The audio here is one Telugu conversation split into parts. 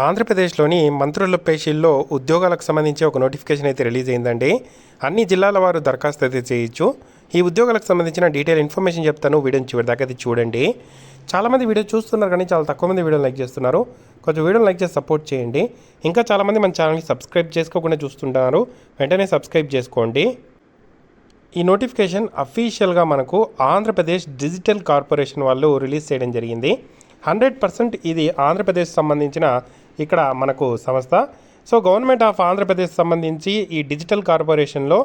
ఆంధ్రప్రదేశ్లోని మంత్రుల పేషీల్లో ఉద్యోగాలకు సంబంధించి ఒక నోటిఫికేషన్ అయితే రిలీజ్ అయిందండి. అన్ని జిల్లాల వారు దరఖాస్తు అయితే చేయొచ్చు. ఈ ఉద్యోగాలకు సంబంధించిన డీటెయిల్ ఇన్ఫర్మేషన్ చెప్తాను. వీడియోని చివరి దగ్గర అయితే చూడండి. చాలామంది వీడియో చూస్తున్నారు కానీ చాలా తక్కువ మంది వీడియోని లైక్ చేస్తున్నారు. కొంచెం వీడియోని లైక్ చేసి సపోర్ట్ చేయండి. ఇంకా చాలామంది మన ఛానల్ని సబ్స్క్రైబ్ చేసుకోకుండా చూస్తుంటున్నారు వెంటనే సబ్స్క్రైబ్ చేసుకోండి. ఈ నోటిఫికేషన్ అఫీషియల్గా మనకు ఆంధ్రప్రదేశ్ డిజిటల్ కార్పొరేషన్ వాళ్ళు రిలీజ్ చేయడం జరిగింది. హండ్రెడ్ పర్సెంట్ ఇది ఆంధ్రప్రదేశ్ సంబంధించిన ఇక్కడ మనకు సంస్థ. సో గవర్నమెంట్ ఆఫ్ ఆంధ్రప్రదేశ్ సంబంధించి ఈ డిజిటల్ కార్పొరేషన్లో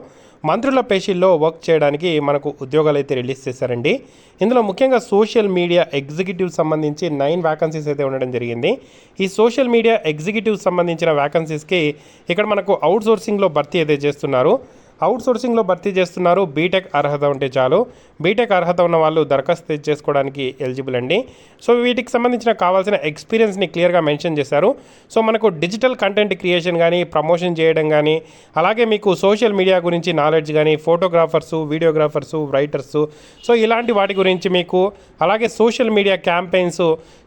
మంత్రుల పేషీల్లో వర్క్ చేయడానికి మనకు ఉద్యోగాలు అయితే రిలీజ్ చేశారండి. ఇందులో ముఖ్యంగా సోషల్ మీడియా ఎగ్జిక్యూటివ్ సంబంధించి నైన్ వ్యాకన్సీస్ అయితే ఉండడం జరిగింది. ఈ సోషల్ మీడియా ఎగ్జిక్యూటివ్ సంబంధించిన వ్యాకన్సీస్కి ఇక్కడ మనకు అవుట్సోర్సింగ్లో భర్తీ అయితే చేస్తున్నారు. అవుట్ సోర్సింగ్లో భర్తీ చేస్తున్నారు. బీటెక్ అర్హత ఉంటే చాలు. బీటెక్ అర్హత ఉన్న వాళ్ళు దరఖాస్తు చేసుకోవడానికి ఎలిజిబుల్ అండి. సో వీటికి సంబంధించిన కావాల్సిన ఎక్స్పీరియన్స్ని క్లియర్గా మెన్షన్ చేశారు. సో మనకు డిజిటల్ కంటెంట్ క్రియేషన్ కానీ ప్రమోషన్ చేయడం కానీ అలాగే మీకు సోషల్ మీడియా గురించి నాలెడ్జ్ కానీ ఫోటోగ్రాఫర్సు వీడియోగ్రాఫర్సు రైటర్సు సో ఇలాంటి వాటి గురించి మీకు అలాగే social media campaigns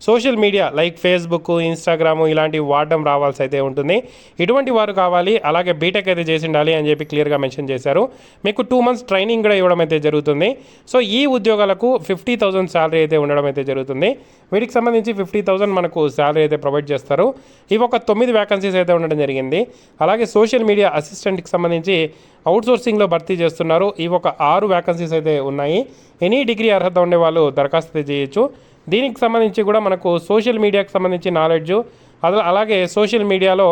social media like Facebook Instagram ఇలాంటివి వాడడం రావాల్సి అయితే ఉంటుంది. ఇటువంటి వారు కావాలి. అలాగే బీటెక్ అయితే చేసి ఉండాలి అని చెప్పి క్లియర్గా మెన్షన్ చేశారు. మీకు టూ మంత్స్ ట్రైనింగ్ కూడా ఇవ్వడం అయితే జరుగుతుంది. సో ఈ ఉద్యోగాలకు ఫిఫ్టీ థౌసండ్ శాలరీ అయితే ఉండడం అయితే జరుగుతుంది. వీటికి సంబంధించి ఫిఫ్టీ థౌసండ్ మనకు శాలరీ అయితే ప్రొవైడ్ చేస్తారు. ఇవి ఒక తొమ్మిది వ్యాకన్సీస్ అయితే ఉండడం జరిగింది. అలాగే సోషల్ మీడియా అసిస్టెంట్కి సంబంధించి అవుట్సోర్సింగ్లో భర్తీ చేస్తున్నారు. ఇవి ఒక ఆరు వ్యాకన్సీస్ అయితే ఉన్నాయి. ఎనీ డిగ్రీ అర్హత ఉండే వాళ్ళు దరఖాస్తు చేయొచ్చు. దీనికి సంబంధించి కూడా మనకు సోషల్ మీడియాకి సంబంధించి నాలెడ్జ్ అలా అలాగే సోషల్ మీడియాలో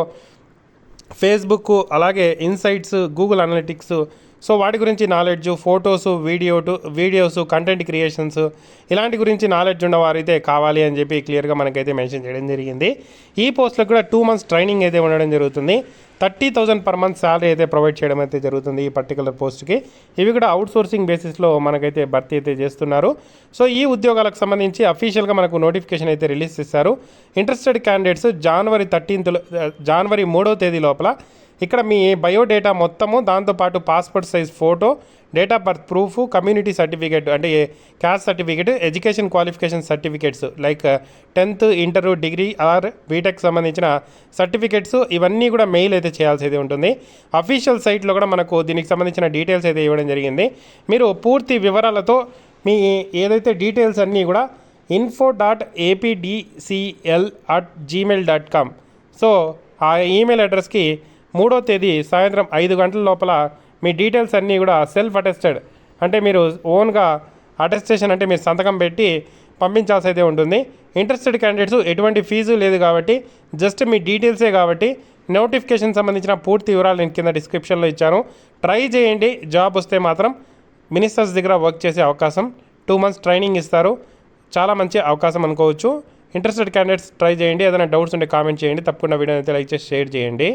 ఫేస్బుక్ అలాగే ఇన్సైట్స్ గూగుల్ అనలిటిక్స్ సో వాటి గురించి knowledge photos video videos content creations ఇలాంటి గురించి నాలెడ్జ్ ఉన్నవారైతే కావాలి అని చెప్పి క్లియర్గా మనకైతే మెన్షన్ చేయడం జరిగింది. ఈ పోస్ట్లకు కూడా టూ మంత్స్ ట్రైనింగ్ అయితే ఉండడం జరుగుతుంది. Thirty thousand per month salary అయితే ప్రొవైడ్ చేయడం అయితే జరుగుతుంది ఈ పర్టికులర్ పోస్ట్కి. ఇవి కూడా అవుట్ సోర్సింగ్ బేసిస్లో మనకైతే భర్తీ అయితే చేస్తున్నారు. సో ఈ ఉద్యోగాలకు సంబంధించి అఫీషియల్గా మనకు నోటిఫికేషన్ అయితే రిలీజ్ చేశారు. ఇంట్రెస్టెడ్ క్యాండిడేట్స్ జనవరి థర్టీన్త్ జనవరి మూడో తేదీ లోపల. ఇక్కడ మీ బయోడేటా మొత్తము దాంతోపాటు passport size photo date of birth proof community certificate అంటే caste certificate education qualification certificates like tenth inter degree or B Tech సంబంధించిన సర్టిఫికేట్స్ ఇవన్నీ కూడా మెయిల్ అయితే చేయాల్సి ఉంటుంది. అఫీషియల్ సైట్లో కూడా మనకు దీనికి సంబంధించిన డీటెయిల్స్ అయితే ఇవ్వడం జరిగింది. మీరు పూర్తి వివరాలతో మీ ఏదైతే డీటెయిల్స్ అన్నీ కూడా info dot APDCL at Gmail dot com so ఆ ఈమెయిల్ అడ్రస్కి మూడో తేదీ సాయంత్రం ఐదు గంటల లోపల మీ డీటెయిల్స్ అన్నీ కూడా సెల్ఫ్ అటెస్టెడ్ అంటే మీరు ఓన్గా అటెస్టేషన్ అంటే మీరు సంతకం పెట్టి పంపించాల్సి అయితే ఉంటుంది ఇంట్రెస్టెడ్ క్యాండిడేట్స్ ఎటువంటి ఫీజు లేదు కాబట్టి జస్ట్ మీ డీటెయిల్సే కాబట్టి నోటిఫికేషన్ సంబంధించిన పూర్తి వివరాలు నేను కింద డిస్క్రిప్షన్లో ఇచ్చాను. ట్రై చేయండి. జాబ్ వస్తే మాత్రం మినిస్టర్స్ దగ్గర వర్క్ చేసే అవకాశం టూ మంత్స్ ట్రైనింగ్ ఇస్తారు. చాలా మంచి అవకాశం అనుకోవచ్చు. ఇంట్రెస్టెడ్ క్యాండిడేట్స్ ట్రై చేయండి. ఏదైనా డౌట్స్ ఉంటే కామెంట్ చేయండి. తప్పకుండా వీడియో అయితే లైక్ చేసి షేర్ చేయండి.